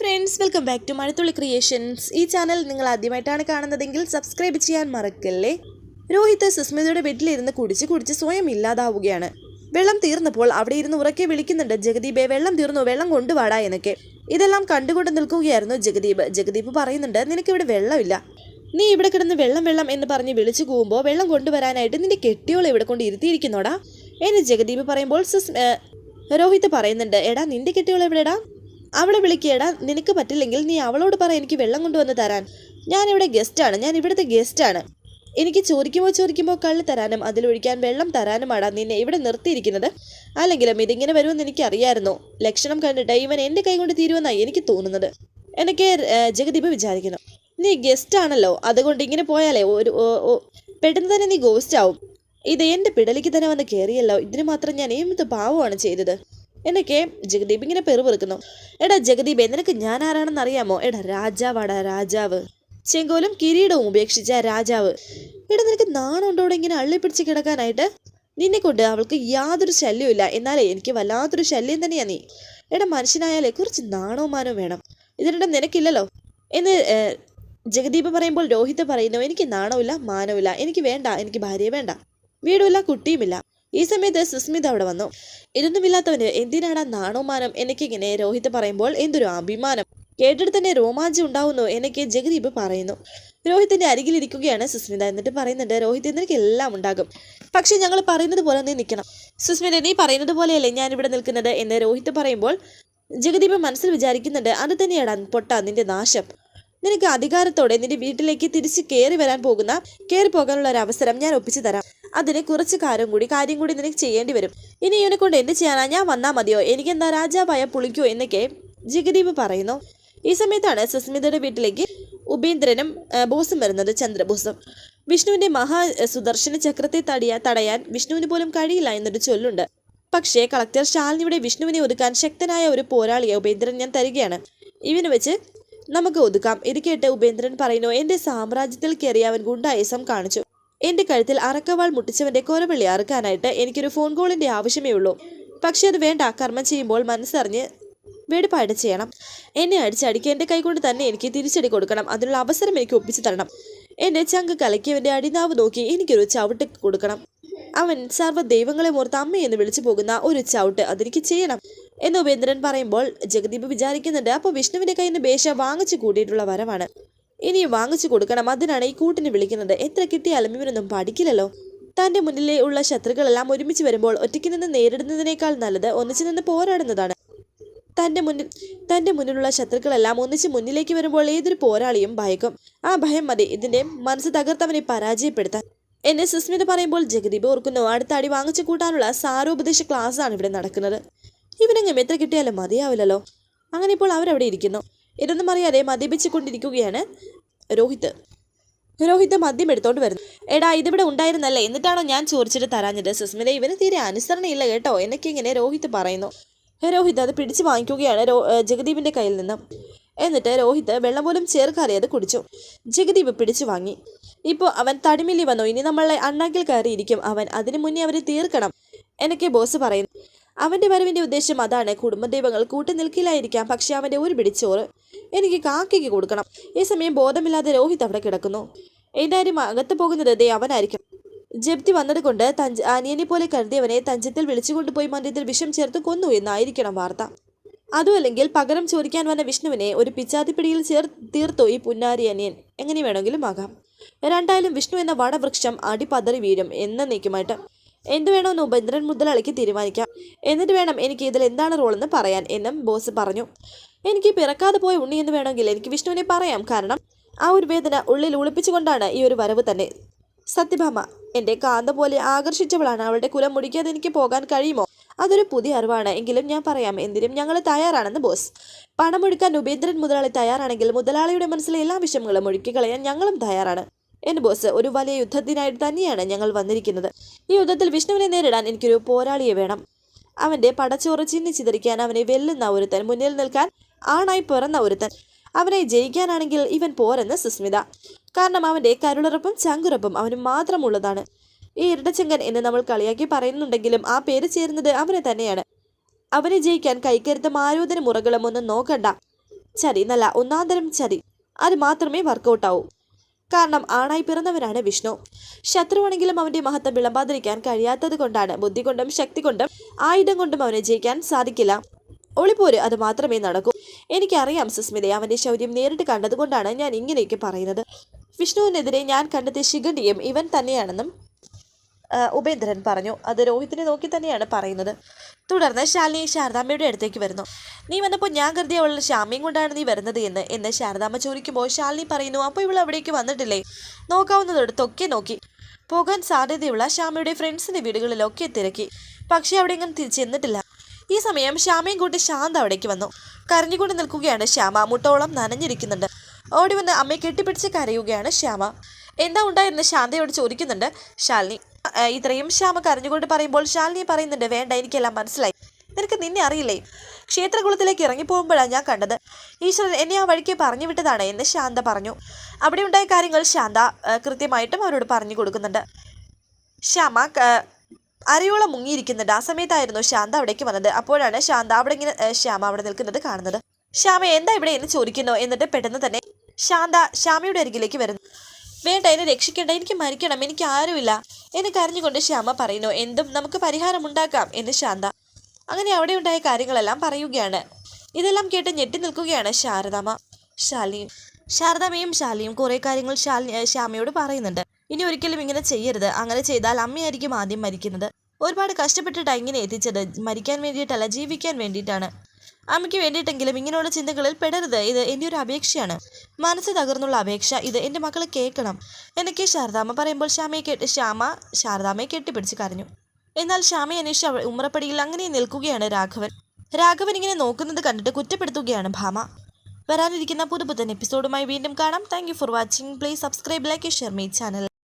Friends welcome back to Mazhathulli creations ഈ channel നിങ്ങൾ ആദ്യമായിട്ടാണ് കാണുന്നതെങ്കിൽ സബ്സ്ക്രൈബ് ചെയ്യാൻ മറക്കല്ലേ? രോഹിത് സുസ്മിതയുടെ വീട്ടിലിരുന്ന് കുടിച്ച് കുടിച്ച് സ്വയം ഇല്ലാതാവുകയാണ്. വെള്ളം തീർന്നപ്പോൾ അവിടെ ഇരുന്ന് ഉറക്കെ വിളിക്കുന്നുണ്ട് ജഗദീപെ വെള്ളം തീർന്നു വെള്ളം കൊണ്ടുവാടാ എന്നൊക്കെ. ഇതെല്ലാം കണ്ടുകൊണ്ട് നിൽക്കുകയായിരുന്നു ജഗദീപ്. ജഗദീപ് പറയുന്നുണ്ട് നിനക്കിവിടെ വെള്ളമില്ല. നീ ഇവിടെ കിടന്ന് വെള്ളം വെള്ളം എന്ന് പറഞ്ഞ് വിളിച്ചു പോകുമ്പോൾ വെള്ളം കൊണ്ടുവരാനായിട്ട് നിന്റെ കെട്ടിയോളെ ഇവിടെ കൊണ്ട് ഇരുത്തിയിരിക്കുന്നോടാ? എന്ന് ജഗദീപ് പറയുമ്പോൾ സുസ് രോഹിത് പറയുന്നുണ്ട് എടാ നിന്റെ കെട്ടിയോളെ എവിടെടാ? അവളെ വിളിക്കേടാ നിനക്ക് പറ്റില്ലെങ്കിൽ നീ അവളോട് പറ എനിക്ക് വെള്ളം കൊണ്ടുവന്ന് തരാൻ. ഞാനിവിടെ ഗസ്റ്റാണ് ഞാൻ ഇവിടുത്തെ ഗസ്റ്റാണ്. എനിക്ക് ചോദിക്കുമ്പോൾ ചോദിക്കുമ്പോൾ കള്ളി തരാനും അതിലൊഴിക്കാൻ വെള്ളം തരാനുമാണ് നിന്നെ ഇവിടെ നിർത്തിയിരിക്കുന്നത്. അല്ലെങ്കിലും ഇതിങ്ങനെ വരുമെന്ന് എനിക്കറിയായിരുന്നു. ലക്ഷണം കണ്ടിട്ട് ഇവൻ എന്റെ കൈ കൊണ്ട് തീരുമെന്നാണ് എനിക്ക് തോന്നുന്നത്. എനിക്ക് ജഗദീപ് വിചാരിക്കുന്നു. നീ ഗസ്റ്റ് ആണല്ലോ അതുകൊണ്ട് ഇങ്ങനെ പോയാലേ ഒരു പെട്ടെന്ന് തന്നെ നീ ഗോസ്റ്റ് ആവും. ഇത് എന്റെ പിടലിക്ക് തന്നെ വന്ന് കയറിയല്ലോ ഇതിന് മാത്രം ഞാൻ എന്ത് പാവമാണ് ചെയ്തത്? എന്നൊക്കെ ജഗദീപ് ഇങ്ങനെ പെറുപെറുക്കുന്നു. എടാ ജഗദീപ് നിനക്ക് ഞാൻ ആരാണെന്ന് അറിയാമോ? എടാ രാജാവാടാ രാജാവ്. ചെങ്കോലും കിരീടവും ഉപേക്ഷിച്ച രാജാവ്. എടാ നിനക്ക് നാണുണ്ടോടെ ഇങ്ങനെ അള്ളിപ്പിടിച്ച് കിടക്കാനായിട്ട്? നിന്നെ കൊണ്ട് അവൾക്ക് യാതൊരു ശല്യവുമില്ല എന്നാലേ എനിക്ക് വല്ലാത്തൊരു ശല്യം തന്നെയാ നീ. എടാ മനുഷ്യനായാലേ കുറച്ച് നാണവും മാനവും വേണം. ഇതിനിടെ നിനക്കില്ലല്ലോ? എന്ന് ജഗദീപ് പറയുമ്പോൾ രോഹിത് പറയുന്നു എനിക്ക് നാണമില്ല മാനവില്ല എനിക്ക് വേണ്ട എനിക്ക് ഭാര്യയെ വേണ്ട. വീടുമില്ല കുട്ടിയുമില്ല. ഈ സമയത്ത് സുസ്മിത അവിടെ വന്നു. ഇതൊന്നുമില്ലാത്തവന് എന്തിനാടാ നാണോമാനം? എനിക്കിങ്ങനെ രോഹിത് പറയുമ്പോൾ എന്തൊരു അഭിമാനം. കേട്ടിട്ട് തന്നെ രോമാഞ്ചം ഉണ്ടാവുന്നു എനിക്ക് ജഗദീപ് പറയുന്നു. രോഹിത്തിന്റെ അരികിലിരിക്കുകയാണ് സുസ്മിത എന്നിട്ട് പറയുന്നുണ്ട് രോഹിത് നിനക്ക് എല്ലാം ഉണ്ടാകും. പക്ഷെ ഞങ്ങൾ പറയുന്നത് പോലെ നീ നിൽക്കണം. സുസ്മിത നീ പറയുന്നത് പോലെയല്ലേ ഞാൻ ഇവിടെ നിൽക്കുന്നത്? എന്ന് രോഹിത് പറയുമ്പോൾ ജഗദീപ് മനസ്സിൽ വിചാരിക്കുന്നുണ്ട് അത് തന്നെയാണ് പൊട്ട നിന്റെ നാശം. നിനക്ക് അധികാരത്തോടെ നിന്റെ വീട്ടിലേക്ക് തിരിച്ച് കയറി വരാൻ പോകുന്ന കയറി പോകാനുള്ള ഒരു അവസരം ഞാൻ ഒപ്പിച്ചു തരാം. അതിന് കുറച്ച് കാര്യം കൂടി കാര്യം കൂടി നിനക്ക് ചെയ്യേണ്ടി വരും. ഇനി ഇവനെ കൊണ്ട് എന്ത് ചെയ്യാനാ? ഞാൻ വന്നാൽ മതിയോ? എനിക്കെന്താ രാജാവായ പുളിക്കോ എന്നൊക്കെ ജഗദീപ് പറയുന്നു. ഈ സമയത്താണ് സുസ്മിതയുടെ വീട്ടിലേക്ക് ഉപേന്ദ്രനും ബോസും വരുന്നത് ചന്ദ്രബോസും. വിഷ്ണുവിന്റെ മഹാ സുദർശന ചക്രത്തെ തടിയാ തടയാൻ വിഷ്ണുവിന് പോലും കഴിയില്ല എന്നൊരു ചൊല്ലുണ്ട്. പക്ഷേ കളക്ടർ ശാലിനിയുടെ വിഷ്ണുവിനെ ഒതുക്കാൻ ശക്തനായ ഒരു പോരാളിയെ ഉപേന്ദ്രൻ ഞാൻ തരികയാണ്. ഇവന് വെച്ച് നമുക്ക് ഒതുക്കാം. ഇത് കേട്ട് ഉപേന്ദ്രൻ പറയുന്നു എന്റെ സാമ്രാജ്യത്തിൽ കയറി അവൻ ഗുണ്ടായസം കാണിച്ചു. എന്റെ കഴുത്തിൽ അറക്കവാൾ മുട്ടിച്ചവന്റെ കൊരവിളി അറുക്കാനായിട്ട് എനിക്കൊരു ഫോൺ കോളിന്റെ ആവശ്യമേ ഉള്ളൂ. പക്ഷെ അത് വേണ്ട. കർമ്മം ചെയ്യുമ്പോൾ മനസ്സറിഞ്ഞ് വെടിപ്പായിട്ട് ചെയ്യണം. എന്നെ അടിച്ചടിക്ക് എന്റെ കൈകൊണ്ട് തന്നെ എനിക്ക് തിരിച്ചടി കൊടുക്കണം. അതിനുള്ള അവസരം എനിക്ക് ഒപ്പിച്ചു തരണം. എന്റെ ചങ്ക് കലക്കിയവന്റെ അടിനാവ് നോക്കി എനിക്കൊരു ചവിട്ട് കൊടുക്കണം. അവൻ സർവ ദൈവങ്ങളെ ഓർത്ത് അമ്മയെന്ന് വിളിച്ചു പോകുന്ന ഒരു ചവിട്ട് അതെനിക്ക് ചെയ്യണം എന്ന് ഉപേന്ദ്രൻ പറയുമ്പോൾ ജഗദീപ് വിചാരിക്കുന്നുണ്ട്. അപ്പോൾ വിഷ്ണുവിന്റെ കയ്യിൽ നിന്ന് ബേശ വാങ്ങിച്ചു കൂട്ടിയിട്ടുള്ള വരവാണ്. ഇനിയും വാങ്ങിച്ചു കൊടുക്കണം. അതിനാണ് ഈ കൂട്ടിന് വിളിക്കുന്നത്. എത്ര കിട്ടിയാലും ഇവരൊന്നും പഠിക്കില്ലല്ലോ. തന്റെ മുന്നിലെ ഉള്ള ശത്രുക്കളെല്ലാം ഒരുമിച്ച് വരുമ്പോൾ ഒറ്റയ്ക്ക് നിന്ന് നേരിടുന്നതിനേക്കാൾ നല്ലത് ഒന്നിച്ചു നിന്ന് പോരാടുന്നതാണ്. തന്റെ മുന്നിൽ തന്റെ മുന്നിലുള്ള ശത്രുക്കളെല്ലാം ഒന്നിച്ച് മുന്നിലേക്ക് വരുമ്പോൾ ഏതൊരു പോരാളിയും ഭയക്കും. ആ ഭയം മതി. ഇതിന്റെ മനസ്സ് തകർത്തവനെ പരാജയപ്പെടുത്താൻ. എന്നെ സുസ്മിത പറയുമ്പോൾ ജഗദീപ് ഓർക്കുന്നു അടുത്ത അടി വാങ്ങിച്ചു കൂട്ടാനുള്ള സാരോപദേശ ക്ലാസ്സാണ് ഇവിടെ നടക്കുന്നത്. ഇവനെങ്ങും എത്ര കിട്ടിയാലും മതിയാവില്ലല്ലോ. അങ്ങനെ ഇപ്പോൾ അവരവിടെ ഇരിക്കുന്നു. ഇതൊന്നും അറിയാതെ മദ്യപിച്ചുകൊണ്ടിരിക്കുകയാണ് രോഹിത്. രോഹിത് മദ്യം എടുത്തോണ്ട് വരുന്നു. എടാ ഇതിവിടെ ഉണ്ടായിരുന്നല്ലേ? എന്നിട്ടാണോ ഞാൻ ചോദിച്ചിട്ട് തരാഞ്ഞത്? സുസ്മിത ഇവന് തീരെ അനുസരണയില്ല കേട്ടോ. എന്നൊക്കെ ഇങ്ങനെ രോഹിത് പറയുന്നു. രോഹിത് അത് പിടിച്ചു വാങ്ങിക്കുകയാണ് രോ ജഗദീപിന്റെ കയ്യിൽ നിന്ന്. എന്നിട്ട് രോഹിത് വെള്ളം പോലും ചേർക്കാതെ അത് കുടിച്ചു. ജഗദീപ് പിടിച്ചു വാങ്ങി. ഇപ്പോൾ അവൻ തടിമില്ലി വന്നു. ഇനി നമ്മളെ അണ്ണാക്കിൽ കയറിയിരിക്കും. അവൻ അതിനു മുന്നേ അവരെ തീർക്കണം. എന്നൊക്കെ ബോസ് പറയുന്നു. അവന്റെ വരവിന്റെ ഉദ്ദേശം അതാണ്. കുടുംബദൈവങ്ങൾ കൂട്ടി നിൽക്കില്ലായിരിക്കാം. പക്ഷെ അവന്റെ ഒരു പിടിച്ചോറ് എനിക്ക് കാക്കയ്ക്ക് കൊടുക്കണം. ഈ സമയം ബോധമില്ലാതെ രോഹിത് അവിടെ കിടക്കുന്നു. എന്തായാലും അകത്ത് പോകുന്നത് ദേ അവനായിരിക്കും. ജപ്തി വന്നതുകൊണ്ട് തഞ്ച് അനിയനെ പോലെ കരുതിയവനെ തഞ്ചത്തിൽ വിളിച്ചുകൊണ്ടുപോയി മന്ദിരത്തിൽ വിഷം ചേർത്ത് കൊന്നു എന്നായിരിക്കണം വാർത്ത. അതുമല്ലെങ്കിൽ പകരം ചോദിക്കാൻ വന്ന വിഷ്ണുവിനെ ഒരു പിച്ചാത്തിപ്പിടിയിൽ ചേർ തീർത്തു ഈ പുന്നാരി അനിയൻ. എങ്ങനെ വേണമെങ്കിലും ആകാം. രണ്ടായാലും വിഷ്ണു എന്ന വടവൃക്ഷം അടിപതറി വീഴും എന്നേക്കുമായിട്ട് എന്ത് വേണമെന്ന് ഉപേന്ദ്രൻ മുതലാളിക്ക് തീരുമാനിക്കാം. എന്നിട്ട് വേണം എനിക്ക് ഇതിൽ എന്താണ് റോളെന്ന് പറയാൻ എന്നും ബോസ് പറഞ്ഞു. എനിക്ക് പിറക്കാതെ പോയ ഉണ്ണി എന്ന് വേണമെങ്കിൽ എനിക്ക് വിഷ്ണുവിനെ പറയാം. കാരണം ആ ഒരു വേദന ഉള്ളിൽ ഒളിപ്പിച്ചുകൊണ്ടാണ് ഈ ഒരു വരവ് തന്നെ. സത്യഭാമ എന്റെ കാന്ത പോലെ ആകർഷിച്ചവളാണ്. അവളുടെ കുലം മുടിക്കാതെ എനിക്ക് പോകാൻ കഴിയുമോ? അതൊരു പുതിയ അറിവാണ്. എങ്കിലും ഞാൻ പറയാം എന്തിനും ഞങ്ങൾ തയ്യാറാണെന്ന് ബോസ്. പണമൊഴുക്കാൻ ഉപേന്ദ്രൻ മുതലാളി തയ്യാറാണെങ്കിൽ മുതലാളിയുടെ മനസ്സിലെ എല്ലാ വിഷമങ്ങളും ഒഴുക്കിക്കളയാൻ ഞങ്ങളും തയ്യാറാണ്. എന്റെ ബോസ് ഒരു വലിയ യുദ്ധത്തിനായിട്ട് തന്നെയാണ് ഞങ്ങൾ വന്നിരിക്കുന്നത്. ഈ യുദ്ധത്തിൽ വിഷ്ണുവിനെ നേരിടാൻ എനിക്കൊരു പോരാളിയെ വേണം. അവന്റെ പടച്ചോറ് ചിന്നി അവനെ വെല്ലുന്ന ഒരുത്തൻ മുന്നിൽ നിൽക്കാൻ ആണായി പിറന്ന ഒരുത്തൻ. അവനെ ജയിക്കാനാണെങ്കിൽ ഇവൻ പോരെന്ന് സുസ്മിത. കാരണം അവന്റെ കരുളുറപ്പും ചങ്കുറപ്പും അവന് മാത്രമുള്ളതാണ്. ഈ ഇരട്ടച്ചങ്കൻ എന്ന് നമ്മൾ കളിയാക്കി പറയുന്നുണ്ടെങ്കിലും ആ പേര് ചേരുന്നത് അവനെ തന്നെയാണ്. അവനെ ജയിക്കാൻ കൈക്കരുത്ത ആരോധന മുറകളും ഒന്നും നോക്കണ്ട. ചരി നല്ല ഒന്നാന്തരം ചരി അത് മാത്രമേ വർക്കൗട്ടാവൂ. കാരണം ആണായി പിറന്നവനാണ് വിഷ്ണു. ശത്രുവാണെങ്കിലും അവന്റെ മഹത്വം വിളമ്പാതിരിക്കാൻ കഴിയാത്തത് കൊണ്ടാണ്. ബുദ്ധി കൊണ്ടും ശക്തി കൊണ്ടും ആയുധം കൊണ്ടും അവനെ ജയിക്കാൻ സാധിക്കില്ല. ഒളിപ്പോര് അത് മാത്രമേ നടക്കൂ. എനിക്കറിയാം സുസ്മിതയെ അവന്റെ ശൗര്യം നേരിട്ട് കണ്ടതുകൊണ്ടാണ് ഞാൻ ഇങ്ങനെയൊക്കെ പറയുന്നത്. വിഷ്ണുവിനെതിരെ ഞാൻ കണ്ടെത്തിയ ശിഖണ്ഡിയും ഇവൻ തന്നെയാണെന്നും ഉപേന്ദ്രൻ പറഞ്ഞു. അത് രോഹിത്തിനെ നോക്കി തന്നെയാണ് പറയുന്നത്. തുടർന്ന് ശാലിനി ശാരദാമ്മയുടെ അടുത്തേക്ക് വരുന്നു. നീ വന്നപ്പോൾ ഞാൻ കരുതിയ അവൾ ശ്യാമയും കൊണ്ടാണ് നീ വരുന്നത് എന്ന് എന്ന് ശാരദാമ്മ ചോദിക്കുമ്പോൾ ശാലിനി പറയുന്നു അപ്പോൾ ഇവൾ അവിടേക്ക് വന്നിട്ടില്ലേ? നോക്കാവുന്നതെടുത്തൊക്കെ നോക്കി. പോകാൻ സാധ്യതയുള്ള ശ്യാമയുടെ ഫ്രണ്ട്സിന്റെ വീടുകളിലൊക്കെ തിരക്കി. പക്ഷേ അവിടെ എങ്ങും തിരിച്ചെന്നിട്ടില്ല. ഈ സമയം ശ്യാമയും കൂട്ടി ശാന്ത അവിടേക്ക് വന്നു. കരഞ്ഞുകൊണ്ട് നിൽക്കുകയാണ് ശ്യാമ. മുട്ടോളം നനഞ്ഞിരിക്കുന്നുണ്ട്. ഓടി വന്ന് അമ്മയെ കെട്ടിപ്പിടിച്ച് കരയുകയാണ് ശ്യാമ. എന്താ ഉണ്ടായിരുന്നു ശാന്തയോട് ചോദിക്കുന്നുണ്ട് ശാലിനി. ഇത്രയും ശ്യാമ കരഞ്ഞുകൊണ്ട് പറയുമ്പോൾ ശാലിനി പറയുന്നുണ്ട് വേണ്ട എനിക്കെല്ലാം മനസ്സിലായി. നിനക്ക് നിന്നെ അറിയില്ലേ? ക്ഷേത്രകുളത്തിലേക്ക് ഇറങ്ങിപ്പോകുമ്പോഴാണ് ഞാൻ കണ്ടത്. ഈശ്വരൻ എന്നെ ആ വഴിക്ക് പറഞ്ഞു വിട്ടതാണ് എന്ന് ശാന്ത പറഞ്ഞു. അവിടെ ഉണ്ടായ കാര്യങ്ങൾ ശാന്ത കൃത്യമായിട്ടും അവരോട് പറഞ്ഞു കൊടുക്കുന്നുണ്ട്. ശ്യാമ അരയോളം മുങ്ങിയിരിക്കുന്നുണ്ട്. ആ സമയത്തായിരുന്നു ശാന്ത അവിടേക്ക് വന്നത്. അപ്പോഴാണ് ശാന്ത അവിടെ ഇങ്ങനെ ശ്യാമ അവിടെ നിൽക്കുന്നത് കാണുന്നത്. ശ്യാമ എന്താ ഇവിടെ എന്ന് ചോദിക്കുന്നു? എന്നിട്ട് പെട്ടെന്ന് തന്നെ ശാന്ത ശ്യാമയുടെ അരികിലേക്ക് വരുന്നു. വേണ്ട എന്നെ രക്ഷിക്കേണ്ട. എനിക്ക് മരിക്കണം. എനിക്ക് ആരുമില്ല. എന്ന് കരഞ്ഞുകൊണ്ട് ശ്യാമ പറയുന്നു എന്തും നമുക്ക് പരിഹാരം ഉണ്ടാക്കാം എന്ന് ശാന്ത. അങ്ങനെ അവിടെ ഉണ്ടായ കാര്യങ്ങളെല്ലാം പറയുകയാണ്. ഇതെല്ലാം കേട്ട് ഞെട്ടി നിൽക്കുകയാണ് ശാരദാമ്മ. ശാലിനിയും ശാരദാമ്മയും ശാലിയും കുറേ കാര്യങ്ങൾ ശാലി ശ്യാമയോട് പറയുന്നുണ്ട്. ഇനി ഒരിക്കലും ഇങ്ങനെ ചെയ്യരുത്. അങ്ങനെ ചെയ്താൽ അമ്മയായിരിക്കും ആദ്യം മരിക്കുന്നത്. ഒരുപാട് കഷ്ടപ്പെട്ടിട്ടാണ് ഇങ്ങനെ എത്തിച്ചത്. മരിക്കാൻ വേണ്ടിയിട്ടല്ല ജീവിക്കാൻ വേണ്ടിയിട്ടാണ്. അമ്മയ്ക്ക് വേണ്ടിയിട്ടെങ്കിലും ഇങ്ങനെയുള്ള ചിന്തകളിൽ പെടരുത്. ഇത് എന്റെ ഒരു അപേക്ഷയാണ്. മനസ്സ് തകർന്നുള്ള അപേക്ഷ. ഇത് എന്റെ മക്കൾ കേൾക്കണം. എന്നൊക്കെ ശാരദാമ്മ പറയുമ്പോൾ ശ്യാമയെ കെട്ടി ശ്യാമ ശാരദാമ്മയെ കെട്ടിപ്പിടിച്ച് കരഞ്ഞു. എന്നാൽ ശ്യാമയെ അന്വേഷിച്ച് ഉമ്മറപ്പടിയിൽ അങ്ങനെ നിൽക്കുകയാണ് രാഘവൻ. രാഘവൻ ഇങ്ങനെ നോക്കുന്നത് കണ്ടിട്ട് കുറ്റപ്പെടുത്തുകയാണ് ഭാമ. വരാനിരിക്കുന്ന പുതുപുത്തൻ എപ്പിസോഡുമായി വീണ്ടും കാണാം. Thank for watching please subscribe like share my channel